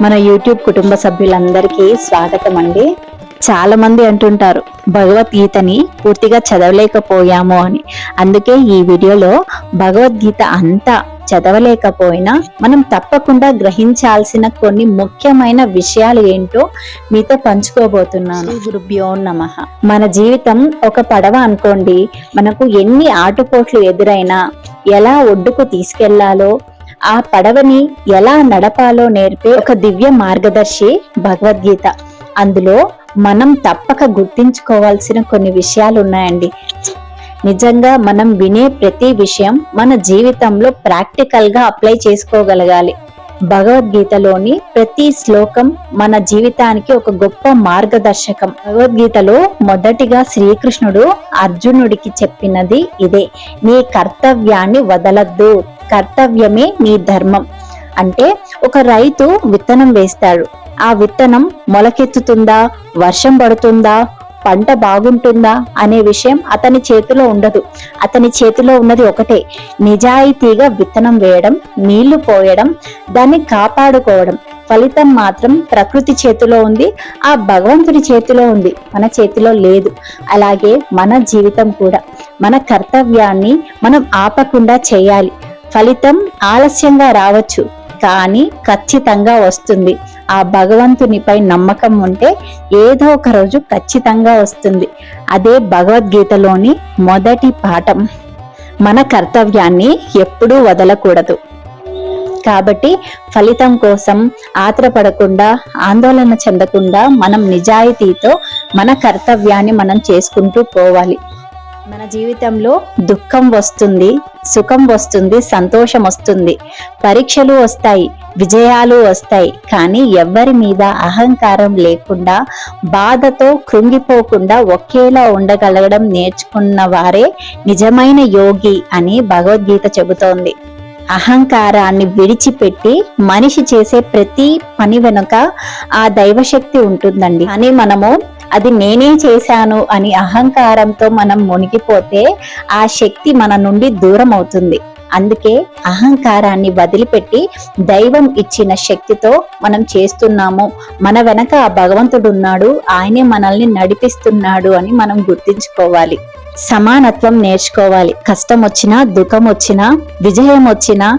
మన యూట్యూబ్ కుటుంబ సభ్యులందరికీ స్వాగతం అండి. చాలా మంది అంటుంటారు భగవద్గీతని పూర్తిగా చదవలేకపోయాము అని. అందుకే ఈ వీడియోలో భగవద్గీత అంతా చదవలేకపోయినా మనం తప్పకుండా గ్రహించాల్సిన కొన్ని ముఖ్యమైన విషయాలు ఏంటో మీతో పంచుకోబోతున్నాను. గురుభ్యో నమ. మన జీవితం ఒక పడవ అనుకోండి. మనకు ఎన్ని ఆటుపోట్లు ఎదురైనా ఎలా ఒడ్డుకు తీసుకెళ్ళాలో ఆ పడవని ఎలా నడపాలో నేర్పే ఒక దివ్య మార్గదర్శి భగవద్గీత. అందులో మనం తప్పక గుర్తించుకోవాల్సిన కొన్ని విషయాలు ఉన్నాయండి నిజంగా మనం వినే ప్రతి విషయం మన జీవితంలో ప్రాక్టికల్గా అప్లై చేసుకోగలగాలి. భగవద్గీతలోని ప్రతి శ్లోకం మన జీవితానికి ఒక గొప్ప మార్గదర్శకం. భగవద్గీతలో మొదటిగా శ్రీకృష్ణుడు అర్జునుడికి చెప్పినది ఇదే. నీ కర్తవ్యాన్ని వదలద్దు. కర్తవ్యమే నీ ధర్మం. అంటే ఒక రైతు విత్తనం వేస్తాడు. ఆ విత్తనం మొలకెత్తుతుందా? వర్షం పడుతుందా? పంట బాగుంటుందా? అనే విషయం అతని చేతిలో ఉండదు. అతని చేతిలో ఉన్నది ఒకటే. నిజాయితీగా విత్తనం వేయడం నీళ్ళు పోయడం దాన్ని కాపాడుకోవడం. ఫలితం మాత్రం ప్రకృతి చేతిలో ఉంది. ఆ భగవంతుడి చేతిలో ఉంది. మన చేతిలో లేదు. అలాగే మన జీవితం కూడా. మన కర్తవ్యాన్ని మనం ఆపకుండా చేయాలి. ఫలితం ఆలస్యంగా రావచ్చు కానీ ఖచ్చితంగా వస్తుంది. ఆ భగవంతునిపై నమ్మకం ఉంటే ఏదో ఒక రోజు ఖచ్చితంగా వస్తుంది. అదే భగవద్గీతలోని మొదటి పాఠం. మన కర్తవ్యాన్ని ఎప్పుడూ వదలకూడదు. కాబట్టి ఫలితం కోసం ఆత్రపడకుండా ఆందోళన చెందకుండా మనం నిజాయితీతో మన కర్తవ్యాన్ని మనం చేసుకుంటూ పోవాలి. మన జీవితంలో దుఃఖం వస్తుంది సుఖం వస్తుంది సంతోషం వస్తుంది. పరీక్షలు వస్తాయి విజయాలు వస్తాయి. కానీ ఎవ్వరి మీద అహంకారం లేకుండా బాధతో కృంగిపోకుండా ఒకేలా ఉండగలగడం నేర్చుకున్న వారే నిజమైన యోగి అని భగవద్గీత చెబుతోంది. అహంకారాన్ని విడిచిపెట్టి మనిషి చేసే ప్రతి పని వెనుక ఆ దైవశక్తి ఉంటుందండి. అని మనము అది నేనే చేశాను అని అహంకారంతో మనం మునిగిపోతే ఆ శక్తి మన నుండి దూరం అవుతుంది. అందుకే అహంకారాన్ని వదిలిపెట్టి దైవం ఇచ్చిన శక్తితో మనం చేస్తున్నాము. మన వెనక ఆ భగవంతుడు ఉన్నాడు. ఆయనే మనల్ని నడిపిస్తున్నాడు అని మనం గుర్తించుకోవాలి. సమానత్వం నేర్చుకోవాలి. కష్టం వచ్చినా దుఃఖం వచ్చినా విజయం వచ్చినా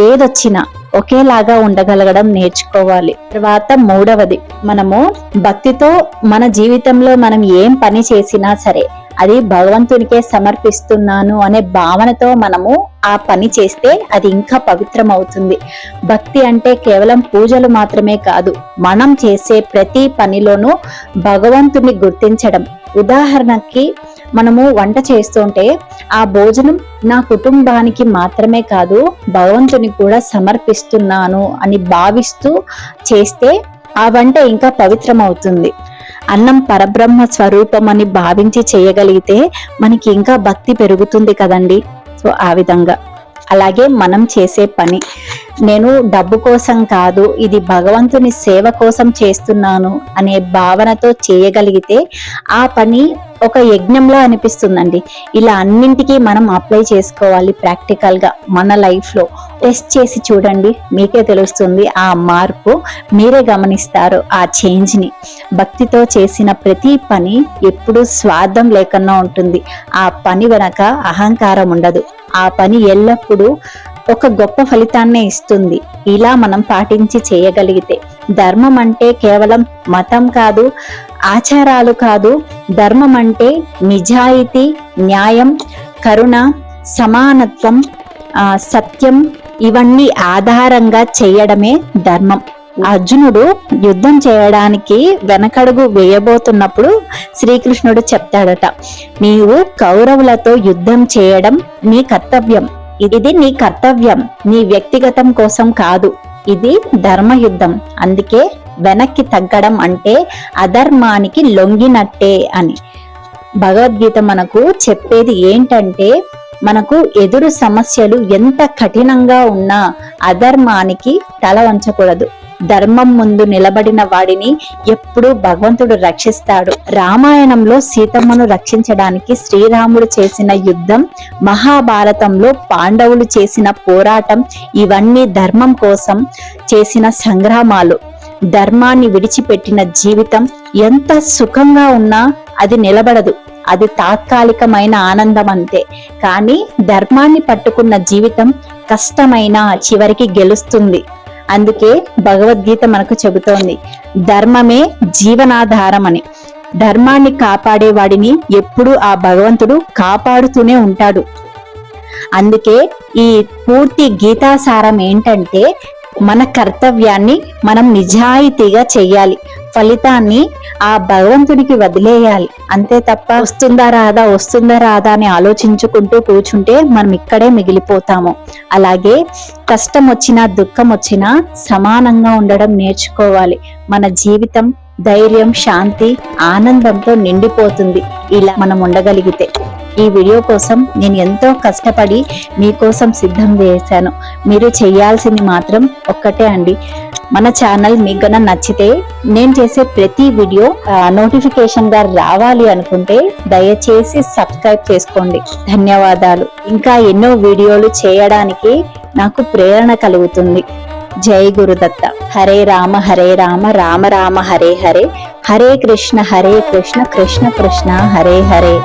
ఏదొచ్చినా ఒకేలాగా ఉండగలగడం నేర్చుకోవాలి. తర్వాత మూడవది మనము భక్తితో మన జీవితంలో మనం ఏం పని చేసినా సరే అది భగవంతునికే సమర్పిస్తున్నాను అనే భావనతో మనము ఆ పని చేస్తే అది ఇంకా పవిత్రం అవుతుంది భక్తి అంటే కేవలం పూజలు మాత్రమే కాదు మనం చేసే ప్రతి పనిలోనూ భగవంతుని గుర్తించడం. ఉదాహరణకి మనము వంట చేస్తుంటే ఆ భోజనం నా కుటుంబానికి మాత్రమే కాదు భగవంతుని కూడా సమర్పిస్తున్నాను అని భావిస్తూ చేస్తే ఆ వంట ఇంకా పవిత్రమవుతుంది. అన్నం పరబ్రహ్మ స్వరూపం అని భావించి చేయగలిగితే మనకి ఇంకా భక్తి పెరుగుతుంది కదండి? సో ఆ విధంగా. అలాగే మనం చేసే పని. నేను డబ్బు కోసం కాదు ఇది భగవంతుని సేవ కోసం చేస్తున్నాను అనే భావనతో చేయగలిగితే ఆ పని ఒక యజ్ఞంలో అనిపిస్తుందండి. ఇలా అన్నింటికీ మనం అప్లై చేసుకోవాలి ప్రాక్టికల్గా మన లైఫ్లో. టెస్ట్ చేసి చూడండి మీకే తెలుస్తుంది ఆ మార్పు మీరే గమనిస్తారు ఆ చేంజ్ని. భక్తితో చేసిన ప్రతి పని ఎప్పుడూ స్వార్థం లేకుండా ఉంటుంది. ఆ పని వెనక అహంకారం ఉండదు. ఆ పని ఎల్లప్పుడూ ఒక గొప్ప ఫలితాన్నే ఇస్తుంది. ఇలా మనం పాటించి చేయగలిగితే ధర్మం అంటే కేవలం మతం కాదు ఆచారాలు కాదు ధర్మం అంటే నిజాయితీ న్యాయం కరుణ సమానత్వం సత్యం ఇవన్నీ ఆధారంగా చేయడమే ధర్మం. అర్జునుడు యుద్ధం చేయడానికి వెనకడుగు వేయబోతున్నప్పుడు శ్రీకృష్ణుడు చెప్తాడట నీవు కౌరవులతో యుద్ధం చేయడం నీ కర్తవ్యం. ఇది నీ కర్తవ్యం. నీ వ్యక్తిగతం కోసం కాదు. ఇది ధర్మయుద్ధం. అందుకే వెనక్కి తగ్గడం అంటే అధర్మానికి లొంగినట్టే అని. భగవద్గీత మనకు చెప్పేది ఏంటంటే మనకు ఎదురు సమస్యలు ఎంత కఠినంగా ఉన్నా అధర్మానికి తల వంచకూడదు. ధర్మం ముందు నిలబడిన వాడిని ఎప్పుడూ భగవంతుడు రక్షిస్తాడు. రామాయణంలో సీతమ్మను రక్షించడానికి శ్రీరాముడు చేసిన యుద్ధం మహాభారతంలో పాండవులు చేసిన పోరాటం ఇవన్నీ ధర్మం కోసం చేసిన సంగ్రామాలు. ధర్మాన్ని విడిచిపెట్టిన జీవితం ఎంత సుఖంగా ఉన్నా అది నిలబడదు. అది తాత్కాలికమైన ఆనందం అంతే. కానీ ధర్మాన్ని పట్టుకున్న జీవితం కష్టమైన చివరికి గెలుస్తుంది. అందుకే భగవద్గీత మనకు చెబుతోంది. ధర్మమే జీవనాధారం అని ధర్మాన్ని కాపాడే వాడిని ఎప్పుడూ ఆ భగవంతుడు కాపాడుతూనే ఉంటాడు. అందుకే ఈ పూర్తి గీతాసారం ఏంటంటే మన కర్తవ్యాన్ని మనం నిజాయితీగా చెయ్యాలి. ఫలితాన్ని ఆ భగవంతుడికి వదిలేయాలి. అంతే తప్ప వస్తుందా రాదా వస్తుందా రాదా అని ఆలోచించుకుంటూ కూర్చుంటే మనం ఇక్కడే మిగిలిపోతాము. అలాగే కష్టం వచ్చినా దుఃఖం వచ్చినా సమానంగా ఉండడం నేర్చుకోవాలి. మన జీవితం ధైర్యం శాంతి ఆనందంతో నిండిపోతుంది. ఇలా మనం ఉండగలిగితే. ఈ వీడియో కోసం నేను ఎంతో కష్టపడి మీకోసం సిద్ధం చేశాను. మీరు చేయాల్సింది మాత్రం ఒక్కటే అండి. మన ఛానల్ మీకు గన నచ్చితే నేను చేసే ప్రతి వీడియో నోటిఫికేషన్గా రావాలి అనుకుంటే దయచేసి సబ్స్క్రైబ్ చేసుకోండి. ధన్యవాదాలు. ఇంకా ఎన్నో వీడియోలు చేయడానికి నాకు ప్రేరణ కలుగుతుంది. జై గురుదత్త. హరే రామ హరే రామ రామ రామ హరే హరే. హరే కృష్ణ హరే కృష్ణ కృష్ణ కృష్ణ హరే హరే.